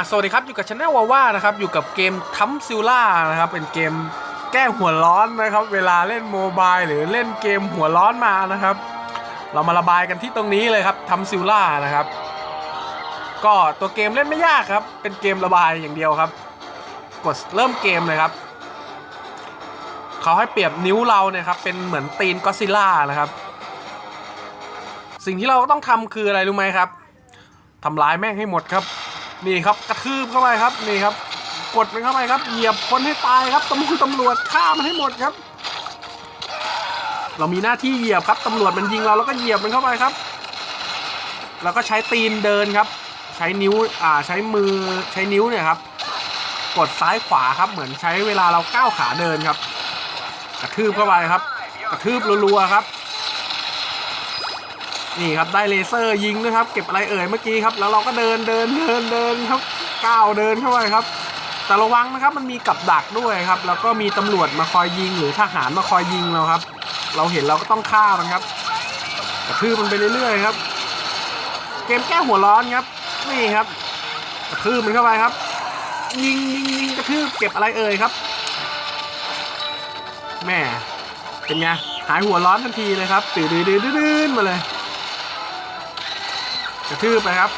อะสวัสดีครับ อยู่กับช anel วาว่านะครับ อยู่กับเกมทัมซิลล่านะครับ เป็นเกมแก้หัวร้อนนะครับ เวลาเล่นโมบายหรือเล่นเกมหัวร้อนมานะครับ เรามาระบายกันที่ตรงนี้เลยครับทัมซิลล่านะครับ ก็ตัวเกมเล่นไม่ยากครับ เป็นเกมระบายอย่างเดียวครับ กดเริ่มเกมเลยครับ เขาให้เปรียบนิ้วเราเนี่ยครับ เป็นเหมือนตีนก็ซิลล่านะครับ สิ่งที่เราต้องทำคืออะไรรู้ไหมครับทำร้ายแม่งให้หมดครับ นี่ครับกระทืบเข้าไปครับนี่ครับ กดมันเข้าไปครับเหยียบคนให้ตายครับตำรวจตำรวจฆ่ามันให้หมดครับ เรามีหน้าที่เหยียบครับตำรวจมันยิงเราแล้วก็เหยียบมันเข้าไปครับ แล้วก็ใช้ตีนเดินครับ ใช้นิ้วอ่าใช้มือใช้นิ้วเนี่ยครับ กดซ้ายขวาครับเหมือนใช้เวลาเราก้าวขาเดินครับ กระทืบเข้าไปครับ กระทืบรัวๆครับ นี่ครับได้เลเซอร์ยิงนะครับ เก็บอะไรเอ่ยเมื่อกี้ครับ แล้วเราก็เดินเดินเดินเดินครับก้าวเดินเข้าไปครับ แต่ระวังนะครับมันมีกับดักด้วยครับ แล้วก็มีตำรวจมาคอยยิงหรือทหารมาคอยยิงเราครับ เราเห็นเราก็ต้องฆ่ามันครับกระทืบมันไปเรื่อยๆครับ เกมแก้หัวร้อนครับนี่ครับกระทืบมันเข้าไปครับ ยิงยิงยิงกระทืบเก็บอะไรเอ่ยครับแม่เป็นไงหายหัวร้อนทันทีเลยครับตื่นดื้อดื้อมาเลย กระทืบไปครับ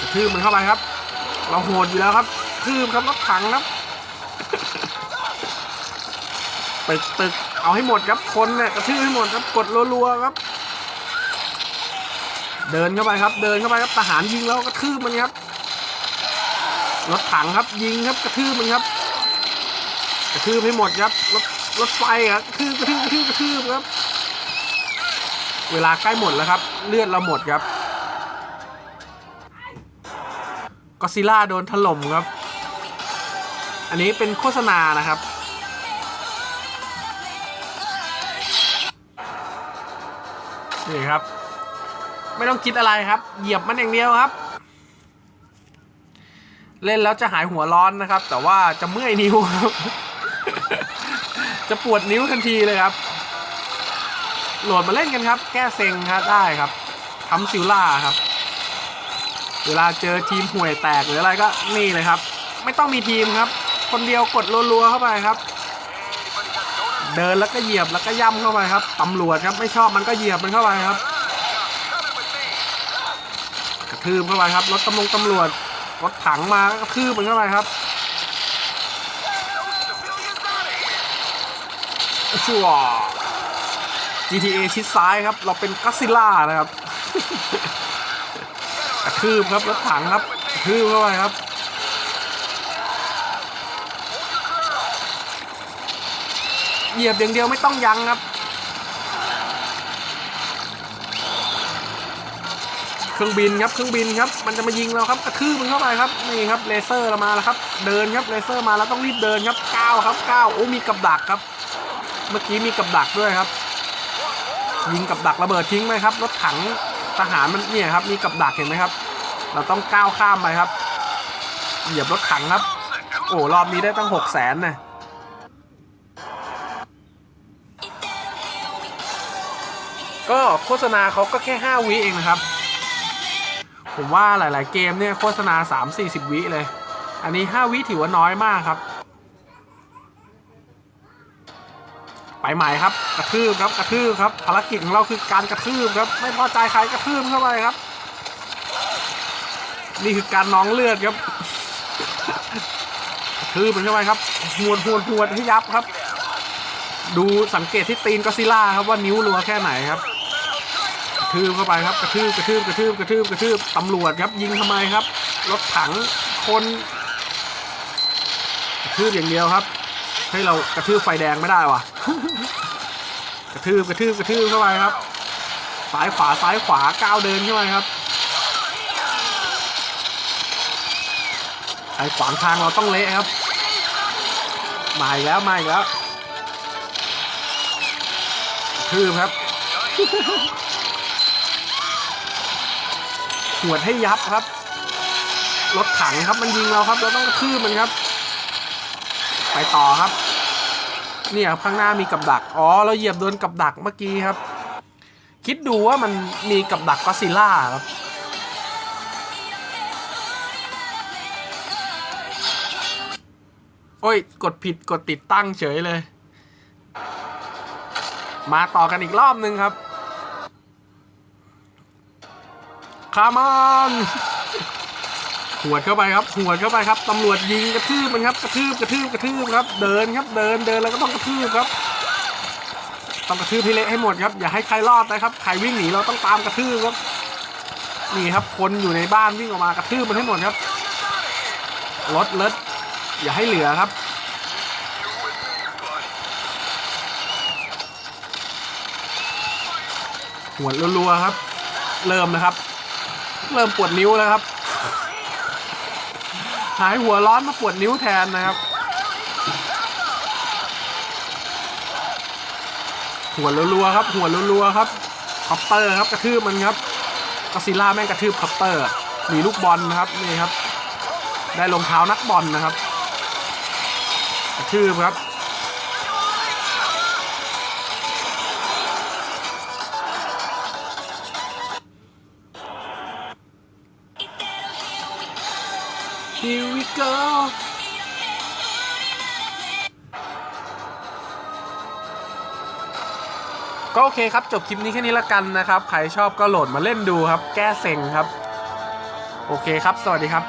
กระทืบมันเข้าไปครับ เราโหดอยู่แล้วครับกระทืบครับรถถังครับตึกตึกเอาให้หมดครับคนเนี่ยกระทืบให้หมดครับกดรัวๆครับ เดินเข้าไปครับ เดินเข้าไปครับทหารยิงแล้วกระทืบมันครับรถถังครับยิงครับกระทืบมันครับกระทืบให้หมดครับรถรถไฟครับกระทืบกระทืบกระทืบกระทืบครับ เวลาใกล้หมดแล้วครับ เลือดเราหมดครับก็ซิล่าโดนถล่มครับ อันนี้เป็นโฆษณานะครับ นี่ครับ ไม่ต้องคิดอะไรครับ เหยียบมันอย่างเดียวครับ เล่นแล้วจะหายหัวร้อนนะครับ แต่ว่าจะเมื่อยนิ้วครับ จะปวดนิ้วทันทีเลยครับ โหลดมาเล่นกันครับ แก้เซ็งครับได้ครับทำซิลล่าครับ เวลาเจอทีมห่วยแตกหรืออะไรก็นี่เลยครับ ไม่ต้องมีทีมครับ คนเดียวกดรัวๆเข้าไปครับ เดินแล้วก็เหยียบแล้วก็ย่ำเข้าไปครับตำรวจครับไม่ชอบมันก็เหยียบมันเข้าไปครับ กระทืบเข้าไปครับรถตำรวจตำรวจรถถังมาก็กระทืบมันเข้าไปครับชัว GTA ชิดซ้ายครับ เราเป็นกัสซิล่านะครับกระทืบครับรถถังครับกระทืบเข้าไปครับเหยียบอย่างเดียวไม่ต้องยั้งครับ เครื่องบินครับเครื่องบินครับ มันจะมายิงเราครับกระทืบมันเข้าไปครับนี่ครับเลเซอร์เรามาแล้วครับ เดินครับเลเซอร์มาแล้วต้องรีบเดินครับก้าวครับก้าวโอ้มีกับดักครับ เมื่อกี้มีกับดักด้วยครับ ยิงกับดักระเบิดทิ้งไหมครับรถถังทหารมันเนี่ยครับมีกับดักเห็นไหมครับ เราต้องก้าวข้ามไปครับ เหยียบรถถังครับ โอ้รอบนี้ได้ตั้งหกแสนนะก็โฆษณาเขาก็แค่ 5 วิเองนะครับ ผมว่าหลาย ๆ เกมเนี่ยโฆษณา 3-40 วิเลย อันนี้ 5 วิถือว่าน้อยมากครับ ไปใหม่ครับ กระทืบครับกระทืบครับภารกิจของเราคือการกระทืบครับ ไม่พอใจใครกระทืบเข้าไปครับ นี่คือการน้องเลือดครับกระทืบมันเข้าไปครับหวดหวดหวดให้ยับครับ ดูสังเกตที่ตีนก็ซิลล่าครับว่านิ้วรัวแค่ไหนครับกระทืบเข้าไปครับ กระทืบกระทืบกระทืบกระทืบกระทืบตำรวจครับ ยิงทำไมครับ รถถังคนกระทืบอย่างเดียวครับ ให้เรากระทืบไฟแดงไม่ได้ว่ะ กระทืบกระทืบกระทืบเข้าไปครับ ซ้ายขวาซ้ายขวาก้าวเดินเข้าไปครับใครขวางทางเราต้องเละครับ มาอีกแล้วมาอีกแล้วกระทืบครับหวดให้ยับครับ รถถังครับมันยิงเราครับ เราต้องกระทืบมันครับ ไปต่อครับ เนี่ยข้างหน้ามีกับดัก อ๋อ เราเหยียบโดนกับดักเมื่อกี้ครับ คิดดูว่ามันมีกับดักก็ซิล่าครับ โอ้ย กดผิดกดติดตั้งเฉยเลย มาต่อกันอีกรอบหนึ่งครับ คามอน หวดเข้าไปครับหวดเข้าไปครับตำรวจยิงกระทืบมันครับกระทืบกระทืบกระทืบครับ เดินครับเดินเดินแล้วก็ต้องกระทืบครับต้องกระทืบให้เละให้หมดครับอย่าให้ใครรอดนะครับใครวิ่งหนีเราต้องตามกระทืบครับนี่ครับคนอยู่ในบ้านวิ่งออกมากระทืบมันให้หมดครับรถรถอย่าให้เหลือครับหัวรัวๆครับ เริ่มนะครับ เริ่มปวดนิ้วแล้วครับ หายหัวร้อนมาปวดนิ้วแทนนะครับ หัวรัวๆครับ หัวรัวๆครับคอปเตอร์ครับกระทืบมันครับกอซิลล่าแม่งกระทืบคอปเตอร์มีลูกบอลนะครับนี่ครับ ได้รองเท้านักบอลนะครับ กระทืบครับ Here we go ก็โอเคครับ จบคลิปนี้แค่นี้ละกันนะครับ ใครชอบก็โหลดมาเล่นดูครับ แก้เซ็งครับ โอเคครับ สวัสดีครับ